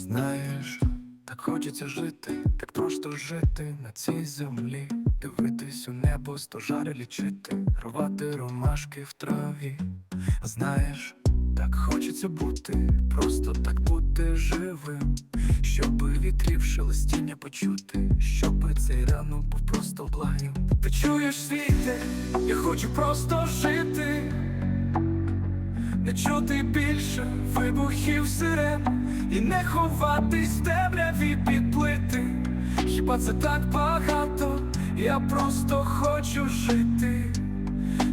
Знаєш, так хочеться жити, так просто жити на цій землі, дивитись у небо, стожари лічити, рвати ромашки в траві. Знаєш, так хочеться бути, просто так бути живим, щоби вітрів шелестіння почути, щоби цей ранок був просто благим. Ти чуєш світе, я хочу просто жити. Не чути більше вибухів сирен І не ховатись в темряві під плити Хіба це так багато? Я просто хочу жити.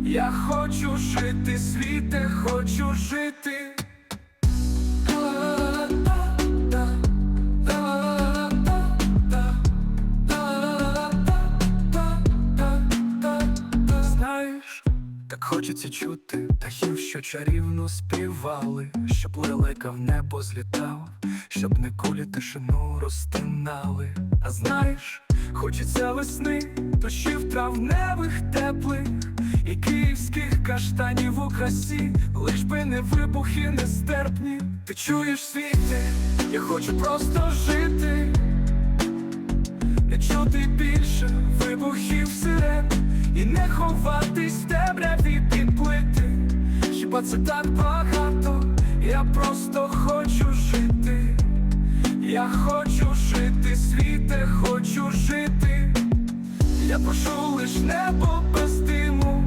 Я хочу жити, світе, хочу жити хочеться чути птахів, що чарівно співали, щоб лелека в небо злітав, щоб не кулі тишину розтинали. А знаєш, хочеться весни, дощів травневих теплих і київських каштанів у красі, лиш би не вибухи нестерпні. Ти чуєш світи, я хочу просто жити. Не чути більше вибухів сирен І не ховатись плити Хіба це так багато? Я просто хочу жити Я хочу жити, світе, хочу жити Я прошу лиш небо без диму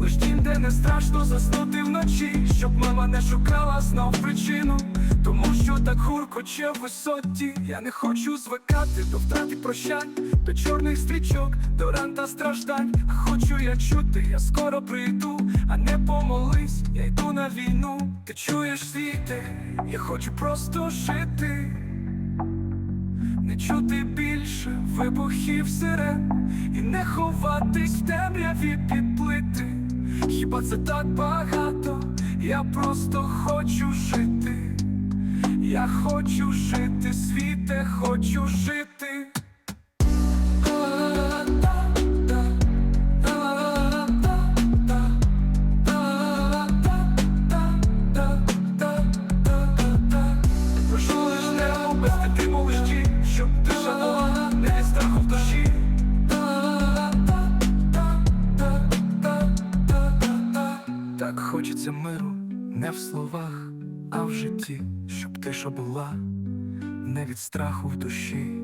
Лиш дім, де не страшно заснути вночі, щоб мама не шукала знов причину, тому що так гуркоче в висоті. Я не хочу звикати до втрати прощань, до чорних стрічок, до ран та страждань. Я чути, я скоро прийду, а не помолись, я йду на війну. Ти чуєш світи, я хочу просто жити. Не чути більше вибухів сирен І не ховатись в темряві під плити Хіба це так багато? Я просто хочу жити Я хочу жити, світе, хочу жити дитиму лиш ті, щоб ти дала не від страху в душі. Так хочеться миру не в словах, а в житті, щоб тиша була не від страху в душі.